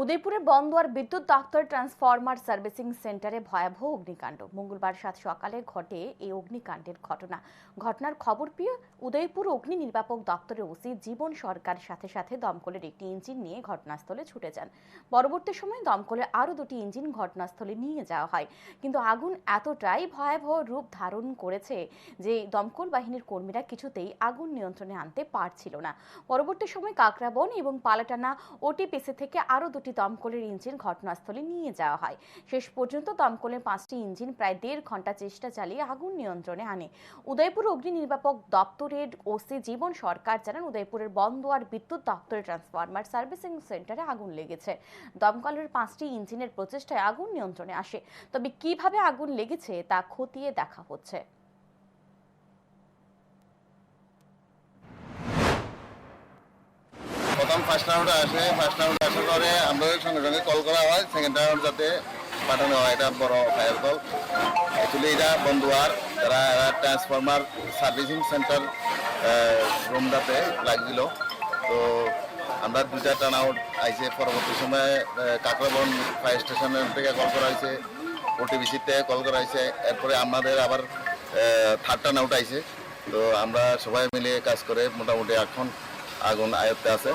উদয়পুরের বন্দোয়ার বিদ্যুৎ দপ্তর transformer servicing সেন্টারে ভয়াবহ অগ্নিকাণ্ড। মঙ্গলবার সাত সকালে ঘটে এই অগ্নিকাণ্ডের ঘটনা। ঘটনার খবর পেয়ে উদয়পুর অগ্নি নির্বাপক দপ্তরের ওসি জীবন সরকার সাথে সাথে দমকলের একটি ইঞ্জিন নিয়ে ঘটনাস্থলে ছুটে যান। পরবর্তী সময়ে দমকলের আরও দুটি ইঞ্জিন ঘটনাস্থলে নিয়ে যাওয়া হয়। কিন্তু আগুন এতটাই ভয়াবহ রূপ ধারণ করেছে যে দমকল বাহিনীর কর্মীরা কিছুতেই আগুন নিয়ন্ত্রণে আনতে পারছিল না। পরবর্তী সময় কাকরাবন এবং পালাটানা ওটিপিসি থেকে আরও দুটি দমকলের ইঞ্জিন ঘটনাস্থলে নিয়ে যাওয়া হয়। শেষ পর্যন্ত দমকলের পাঁচটি ইঞ্জিন প্রায় দেড় ঘণ্টা চেষ্টা চালিয়ে আগুন নিয়ন্ত্রণে আনে। উদয়পুর অগ্নি নির্বাপক দপ্তরের ওসি জীবন সরকার জানান, উদয়পুরের বন্দোয়ার বিদ্যুৎ দপ্তরের ট্রান্সফরমার সার্ভিসিং সেন্টারে আগুন লেগেছে। দমকলের পাঁচটি ইঞ্জিনের প্রচেষ্টায় আগুন নিয়ন্ত্রণে আসে। তবে কীভাবে আগুন লেগেছে তা খতিয়ে দেখা হচ্ছে। প্রথম ফার্স্ট রাউন্ডে আসে। ফার্স্ট রাউন্ডে আসার পরে আমাদের সঙ্গে সঙ্গে কল করা হয়। সেকেন্ড রাউন্ড যাতে পাঠানো হয়, এটা বড় ফায়ার কল অ্যাকচুয়ালি এটা বন্ধুয়ার যারা ট্রান্সফরমার সার্ভিসিং সেন্টার রুমটাতে লাগছিল তো আমরা দুইটা টার্ন আউট আইসে পরবর্তী সময়ে কাকরাবন ফায়ার স্টেশনের থেকে কল করা হয়েছে। ওটিবিসিতে কল করা হয়েছে। এরপরে আমাদের আবার থার্ড টার্ন আউট আইছে। তো আমরা সবাই মিলে কাজ করে মোটামুটি এখন আগুন আয়ত্তে আছে।